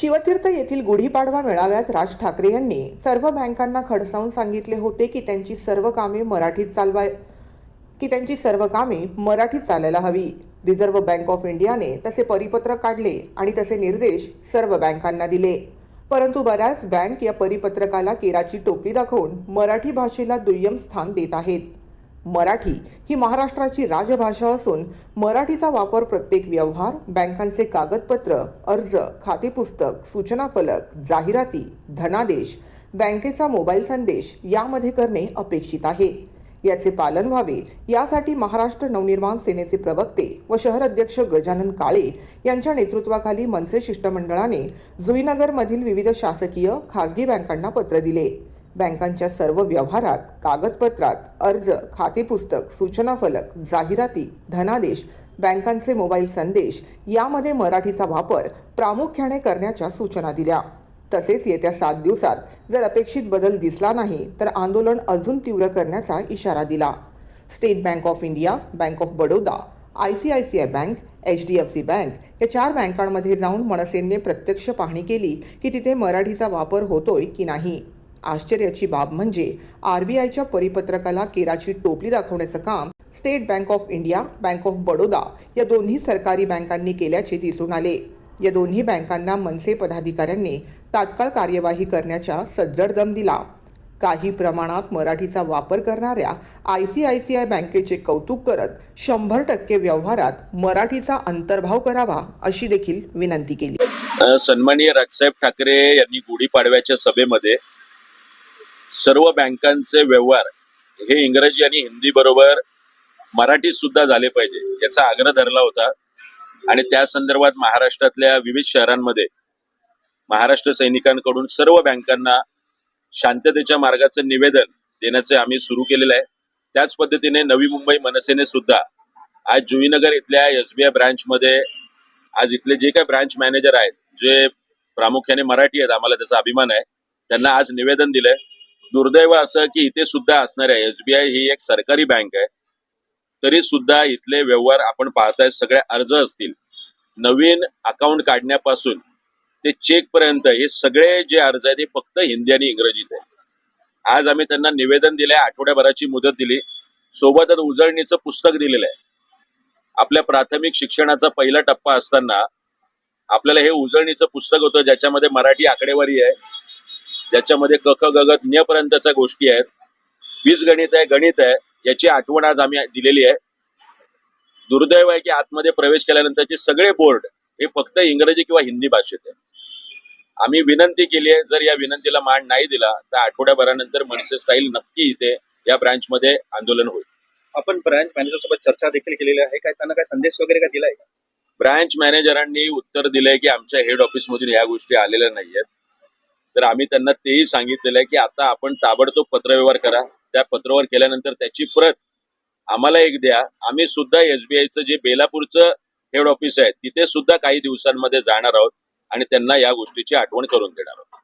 शिवतीर्थ येथील गुढीपाडवा मेळाव्यात राज ठाकरे यांनी सर्व बँकांना खडसावून सांगितले होते की त्यांची सर्व कामे मराठीत चालवाय की त्यांची सर्व कामे मराठीत चालायला हवी. रिझर्व्ह बँक ऑफ इंडियाने तसे परिपत्रक काढले आणि तसे निर्देश सर्व बँकांना दिले. परंतु बऱ्याच बँक या परिपत्रकाला केराची टोपली दाखवून मराठी भाषेला दुय्यम स्थान देत आहेत. मराठी ही महाराष्ट्राची राजभाषा असून मराठीचा वापर प्रत्येक व्यवहार बँकांचे कागदपत्र अर्ज खातेपुस्तक सूचनाफलक सूचना फलक जाहिराती धनादेश बँकेचा मोबाईल संदेश यामध्ये करणे अपेक्षित आहे. याचे पालन व्हावे यासाठी महाराष्ट्र नवनिर्माण सेनेचे प्रवक्ते व शहर अध्यक्ष गजानन काळे यांच्या नेतृत्वाखाली मनसे शिष्टमंडळाने जुईनगरमधील विविध शासकीय खासगी बँकांना पत्र दिले. बँकांच्या सर्व व्यवहारात कागदपत्रात अर्ज खातेपुस्तक सूचनाफलक सूचना फलक जाहिराती धनादेश बँकांचे मोबाईल संदेश यामध्ये मराठीचा वापर प्रामुख्याने करण्याच्या सूचना दिल्या. तसेच येत्या सात दिवसात जर अपेक्षित बदल दिसला नाही तर आंदोलन अजून तीव्र करण्याचा इशारा दिला. State Bank of India Bank of Baroda I C I C I bank H D F C bank या चार बँकांमध्ये जाऊन मनसेने प्रत्यक्ष पाहणी केली की तिथे मराठीचा वापर होतोय की नाही. आश्चर्याची बाब म्हणजे आरबीआयच्या परिपत्रकाला केराची टोपली दाखवण्याचं काम State Bank of India Bank of Baroda या दोन्ही सरकारी बँकांनी केल्याचे दिसून आले. या दोन्ही बँकांना मनसे पदाधिकाऱ्यांनी तात्काळ कार्यवाही करण्याचा सज्जड दम दिला. काही प्रमाणात मराठीचा वापर करणाऱ्या I C I C I बँकेचे कौतुक करत शंभर टक्के व्यवहारात मराठीचा अंतर्भाव करावा अशी देखील विनंती केली. सन्माननीय राजसाहेब ठाकरे यांनी गुढीपाडव्याच्या सभेमध्ये सर्व बँकांचे व्यवहार हे इंग्रजी आणि हिंदी बरोबर मराठीत सुद्धा झाले पाहिजे याचा आग्रह धरला होता. आणि त्या संदर्भात महाराष्ट्रातल्या विविध शहरांमध्ये महाराष्ट्र सैनिकांकडून सर्व बँकांना शांततेच्या मार्गाचं निवेदन देण्याचे आम्ही सुरू केलेलं आहे. त्याच पद्धतीने नवी मुंबई मनसेने सुद्धा आज जुईनगर इथल्या एसबीआय ब्रँचमध्ये आज इथले जे काही ब्रांच मॅनेजर आहेत जे प्रामुख्याने मराठी आहेत आम्हाला त्याचा अभिमान आहे त्यांना आज निवेदन दिलंय. दुर्दैव असं की इथे सुद्धा असणाऱ्या एसबीआय ही एक सरकारी बँक आहे. तरी सुद्धा इथले व्यवहार आपण पाहताय सगळे अर्ज असतील. नवीन अकाउंट काढण्यापासून ते चेक पर्यंत हे सगळे जे अर्ज आहेत ते फक्त हिंदी आणि इंग्रजीत आहे आज आम्ही त्यांना निवेदन दिले आठवड्याभराची मुदत दिली. सोबतच उजळणीचं पुस्तक दिलेलं आहे. आपल्या प्राथमिक शिक्षणाचा पहिला टप्पा असताना आपल्याला हे उजळणीचं पुस्तक होतं ज्याच्यामध्ये मराठी आकडेवारी आहे. ज्याच्यामध्ये क ख ग घ ज्ञ पर्यंतच्या गोष्टी आहेत. बीजगणित आहे गणित आहे याची आठवण आज आम्ही दिलेली आहे. दुर्दैव आहे की आतमध्ये प्रवेश केल्यानंतरचे सगळे बोर्ड हे फक्त इंग्रजी किंवा हिंदी भाषेत आहे. आम्ही विनंती केली आहे जर या विनंतीला मान नाही दिला तर आठवड्याभरानंतर मनसे स्टाईल नक्की इथे या ब्रांचमध्ये आंदोलन होईल. आपण ब्रांच मॅनेजर सोबत चर्चा देखील केलेली आहे. काय त्यांना काय संदेश वगैरे काय दिलाय? का ब्रांच मॅनेजरांनी उत्तर दिलंय की आमच्या हेड ऑफिसमधून ह्या गोष्टी आलेल्या नाहीयेत. तर आम्ही त्यांना तेही सांगितलेलं आहे की आता आपण ताबडतोब पत्रव्यवहार करा. त्या पत्रव्यवहार केल्यानंतर त्याची प्रत आम्हाला एक द्या. आम्ही सुद्धा एसबीआयचं जे बेलापूरचं हेड ऑफिस आहे तिथे सुद्धा काही दिवसांमध्ये जाणार आहोत आणि त्यांना या गोष्टीची आठवण करून देणार आहोत.